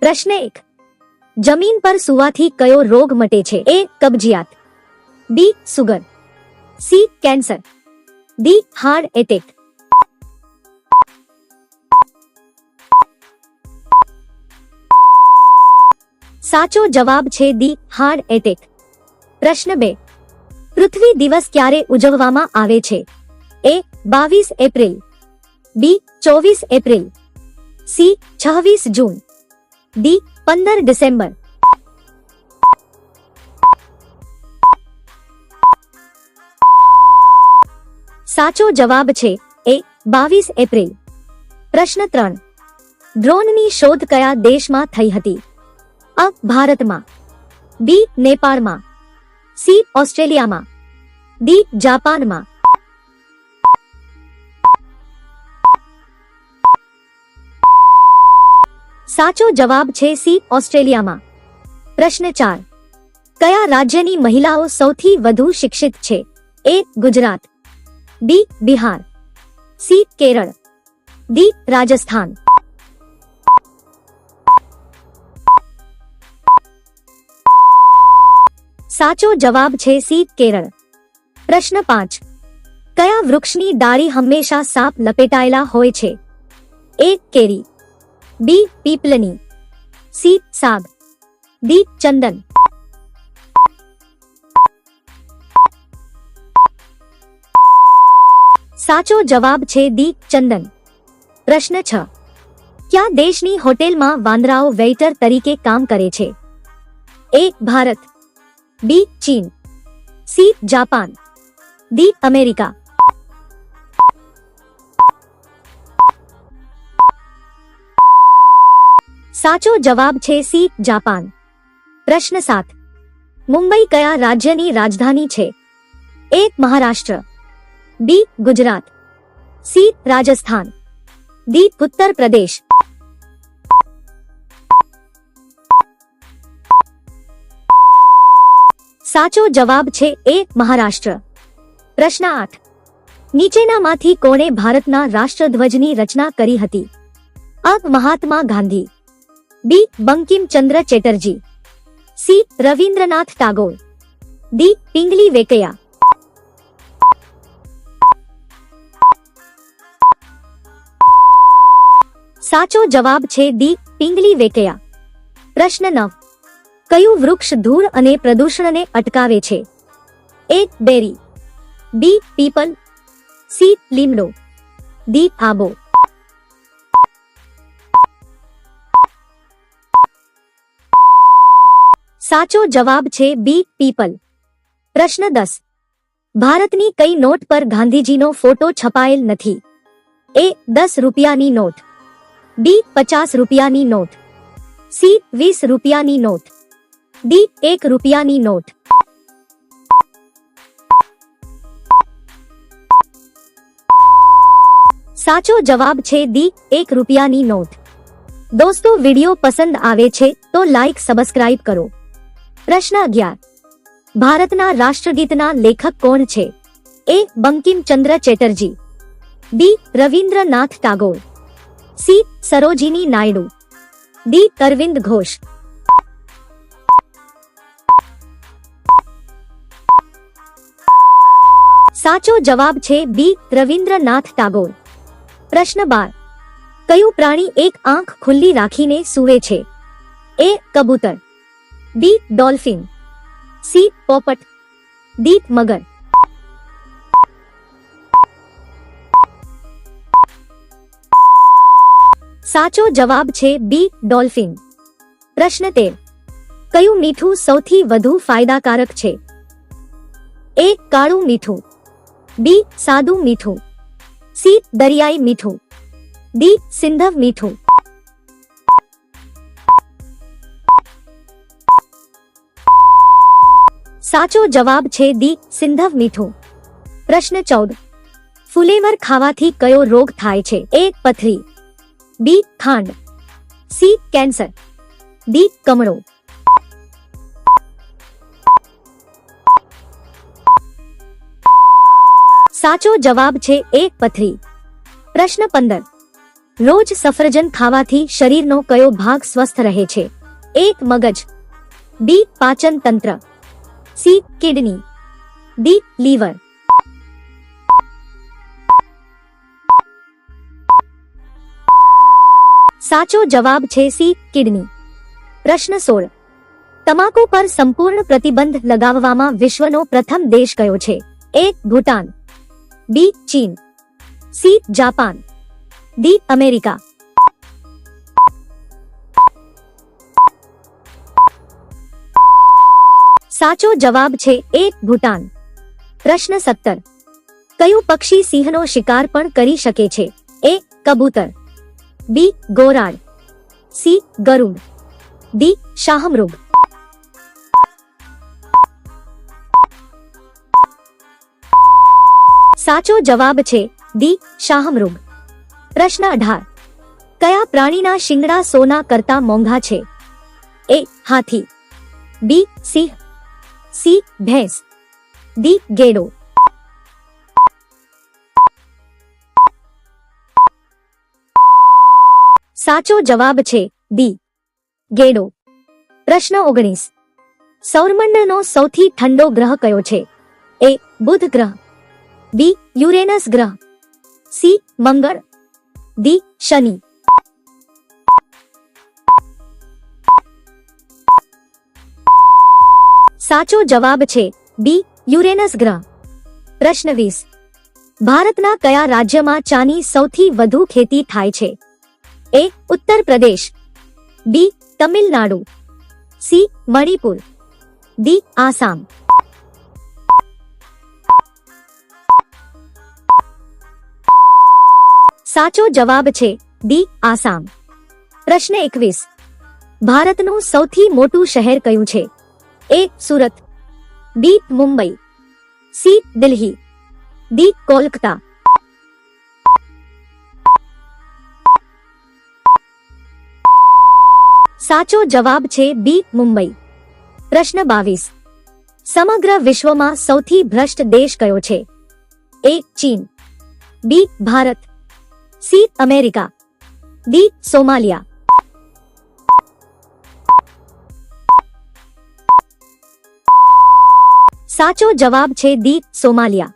પ્રશ્ન એક. જમીન પર સુવાથી કયો રોગ મટે છે? એ, કબજિયાત. B, sugar. C, cancer. D, heart attack. સાચો જવાબ છે ડી, હાર્ટ એટેક. પ્રશ્ન બે. પૃથ્વી દિવસ ક્યારે ઉજવવામાં આવે છે? એ, બાવીસ એપ્રિલ. બી, ચોવીસ એપ્રિલ. સી, છવ્વીસ જૂન. ડી પંદર ડિસેમ્બર. સાચો જવાબ છે એ બાવીસ એપ્રિલ. પ્રશ્ન ત્રણ. ડ્રોનની શોધ કયા દેશમાં થઈ હતી? અ, ભારતમાં. બી, નેપાળમાં. સી, ઓસ્ટ્રેલિયામાં. ડી, જાપાનમાં. સાચો જવાબ છે સી, ઓસ્ટ્રેલિયામાં. પ્રશ્ન ચાર. કયા રાજ્યની મહિલાઓ સૌથી વધુ શિક્ષિત છે? A, Gujarat. B, Bihar. C, Kerala. D, Rajasthan. સાચો જવાબ છે સી, કેરળ. પ્રશ્ન પાંચ. કયા વૃક્ષની ડાળી હંમેશા સાપ લપેટાયેલા હોય છે? એ, કેરી. બી પીપલની સી સાગ ડી ચંદન સાચો જવાબ છે ડી ચંદન પ્રશ્ન છ કયા દેશની હોટેલમાં વાંદરાઓ વેઇટર તરીકે કામ કરે છે એ ભારત બી ચીન સી જાપાન ડી અમેરિકા સાચો જવાબ છે સી, જાપાન. પ્રશ્ન સાત. મુંબઈ કયા રાજ્યની રાજધાની છે? A, Maharashtra. B, Gujarat. C, Rajasthan. D, Uttar Pradesh. સાચો જવાબ છે એ, મહારાષ્ટ્ર. પ્રશ્ન આઠ. નીચેનામાંથી કોણે ભારતના રાષ્ટ્રધ્વજની રચના કરી હતી? A, Mahatma Gandhi. B Bankimchandra Chatterjee C Rabindranath Tagore D Pingali Venkayya સાચો જવાબ છે ડી પિંગલી વેકૈયા પ્રશ્ન નવ. કયું વૃક્ષ ધૂળ અને પ્રદૂષણને અટકાવે છે? A berry B peepal C લીમડો. ડી આબો. સાચો જવાબ છે બી, પીપલ. પ્રશ્ન દસ. ભારતની કઈ નોટ પર ગાંધીજીનો ફોટો છપાયેલ નથી? એ, દસ રૂપિયાની નોટ. બી, પચાસ રૂપિયાની નોટ. સી, વીસ રૂપિયાની નોટ. ડી, એક રૂપિયાની નોટ. સાચો જવાબ છે ડી, એક રૂપિયાની નોટ. દોસ્તો, વિડિયો પસંદ આવે છે તો લાઈક, સબસ્ક્રાઇબ કરો. પ્રશ્ન અગિયાર. ભારતના રાષ્ટ્રગીતના લેખક કોણ છે? A. Bankimchandra Chatterjee. B. Rabindranath Tagore. C. Sarojini Naidu. D. Aurobindo Ghosh. સાચો જવાબ છે બી. રવિન્દ્રનાથ ટાગોર. પ્રશ્ન બાર. કયું પ્રાણી એક આંખ ખુલ્લી રાખીને સૂવે છે? એ. કબૂતર. બી ડોલ્ફિન સી પોપટ ડી મગર સાચો જવાબ છે બી ડોલ્ફિન પ્રશ્ન તેર કયું મીઠું સૌથી વધુ ફાયદાકારક છે એ કાળું મીઠું બી સાદું મીઠું સી દરિયાઈ મીઠું ડી સિંધવ મીઠું સાચો જવાબ છે દી સિંધવ મીઠું. પ્રશ્ન ચૌદ. ફુલેવર ખાવાથી કયો રોગ થાય છે? એ પથરી. બી ખાંડ. C cancer. ડી કમળો. સાચો જવાબ છે એ પથરી. પ્રશ્ન પંદર. રોજ સફરજન ખાવાથી શરીરનો કયો ભાગ સ્વસ્થ રહે છે? એક મગજ. બી પાચન તંત્ર સી કિડની ડી લીવર સાચો જવાબ છે સી કિડની પ્રશ્ન સોળ. તમાકુ પર સંપૂર્ણ પ્રતિબંધ લગાવવામાં વિશ્વનો પ્રથમ દેશ કયો છે? એ ભૂટાન બી ચીન. C Japan. D America. સાચો જવાબ છે એક ભૂટાન પ્રશ્ન સત્તર. કયું પક્ષી સિંહનો શિકાર પણ કરી શકે છે? એ કબૂતર. બી ગોરાડ. સી ગરુડ. ડી શાહમૃગ. સાચો જવાબ છે ડી શાહમૃગ. પ્રશ્ન અઢાર. કયા પ્રાણીના શિંગડા સોના કરતા મોંઘા છે? એ હાથી. બી સિંહ. સી ભેંસ. ડી ગેડો. સાચો જવાબ છે ડી. ગેડો. પ્રશ્ન ઓગણીસ. સૌરમંડળનો સૌથી ઠંડો ગ્રહ કયો છે? એ બુધ ગ્રહ. બી યુરેનસ ગ્રહ. સી મંગળ. ડી શનિ. સાચો જવાબ છે બી, યુરેનસ ગ્રહ. પ્રશ્ન વીસ. ભારતના કયા રાજ્યમાં ચાની સૌથી વધુ ખેતી થાય છે? A, Uttar Pradesh. B, Tamil Nadu. C, Manipur. D, Assam. સાચો જવાબ છે ડી, આસામ. પ્રશ્ન એકવીસ. ભારતનું સૌથી મોટું શહેર કયું છે? A Surat B Mumbai C Delhi D Kolkata સાચો જવાબ છે બી મુંબઈ પ્રશ્ન બાવીસ સમગ્ર વિશ્વમાં સૌથી ભ્રષ્ટ દેશ કયો છે એ ચીન B Bharat C America D Somalia સાચો જવાબ છે ડી સોમાલિયા.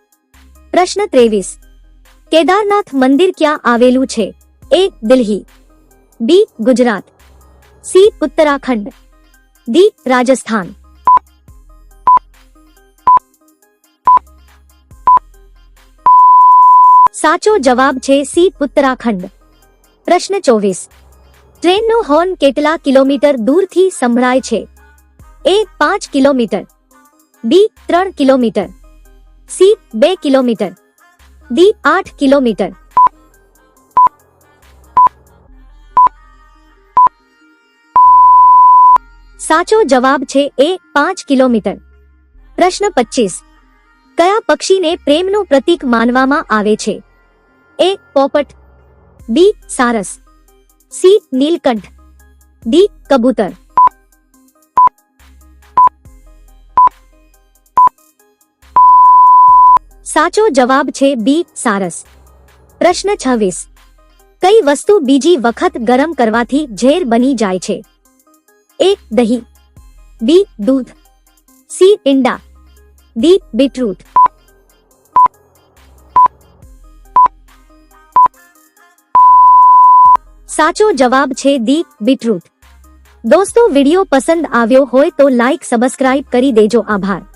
પ્રશ્ન ત્રેવીસ. કેદારનાથ મંદિર ક્યાં આવેલું છે? A Delhi. B Gujarat. C Uttarakhand. D Rajasthan. સાચો જવાબ છે સી ઉત્તરાખંડ. પ્રશ્ન ચોવીસ. ટ્રેનનો હોર્ન કેટલા કિલોમીટર દૂરથી સંભળાય છે? એ પાંચ કિલોમીટર. બી ત્રણ કિલોમીટર. સી બે કિલોમીટર. ડી આઠ કિલોમીટર. સાચો જવાબ છે એ પાંચ કિલોમીટર. પ્રશ્ન પચીસ કયા પક્ષીને પ્રેમનું પ્રતીક માનવામાં આવે છે? એ પોપટ. બી સારસ. સી નીલકંઠ. ડી કબૂતર. સાચો જવાબ છે બી, સારસ. પ્રશ્ન છવ્વીસ. કઈ વસ્તુ બીજી વખત ગરમ કરવાથી ઝેર બની જાય છે? એ, દહીં. બી, દૂધ. સી, ઈંડા. D, beetroot. સાચો જવાબ છે દી બીટરૂટ. દોસ્તો, વિડિયો પસંદ આવ્યો હોય તો લાઈક, સબસ્ક્રાઇબ કરી દેજો. આભાર.